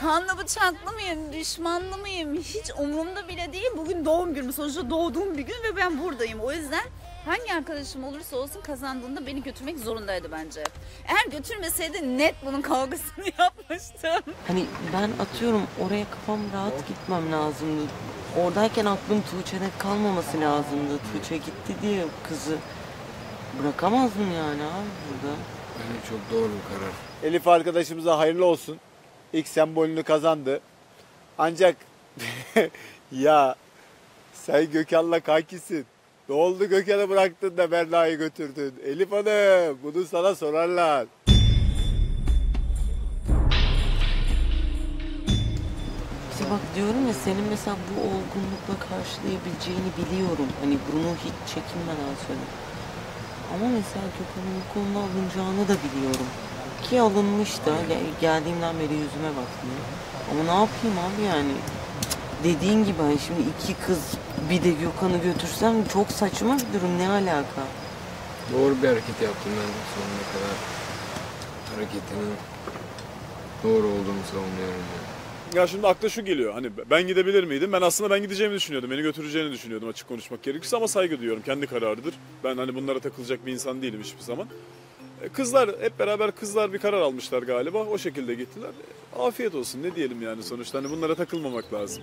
kanlı bıçaklı mıyım, düşmanlı mıyım hiç umurumda bile değil. Bugün doğum günüm sonuçta doğduğum bir gün ve ben buradayım. O yüzden hangi arkadaşım olursa olsun kazandığında beni götürmek zorundaydı bence. Eğer götürmeseydi net bunun kavgasını yapmıştım. Hani ben atıyorum oraya kafam rahat gitmem lazımdı. Oradayken aklım Tuğçe'de kalmaması lazımdı. Tuğçe gitti diye kızı bırakamazdım yani abi burada. Bence çok doğru bir karar. Elif arkadaşımıza hayırlı olsun. İlk sembolünü kazandı. Ancak ya sen Gökhan'la kankisin. Ne oldu Gökhan'ı bıraktın da Berna'yı götürdün? Elif Hanım bunu sana sorarlar. İşte bak diyorum ya senin mesela bu olgunlukla karşılayabileceğini biliyorum. Hani bunu hiç çekinmeden söyle. Ama mesela Gökhan'ın bu konuda alınacağını da biliyorum. Ki alınmış da Gel- geldiğimden beri yüzüme bakmıyor. Ama ne yapayım abi yani. Dediğin gibi hani şimdi iki kız bir de Gökhan'ı götürsem çok saçma bir durum ne alaka? Doğru bir hareket yaptım ben sonuna kadar. Hareketinin doğru olduğunu savunuyorum. Yani. Ya şimdi akla şu geliyor. Hani ben gidebilir miydim? Ben aslında ben gideceğimi düşünüyordum. Beni götüreceğini düşünüyordum açık konuşmak gerekirse ama saygı duyuyorum. Kendi kararıdır. Ben hani bunlara takılacak bir insan değilim hiçbir zaman. Kızlar hep beraber kızlar bir karar almışlar galiba. O şekilde gittiler. Afiyet olsun ne diyelim yani sonuçta. Hani bunlara takılmamak lazım.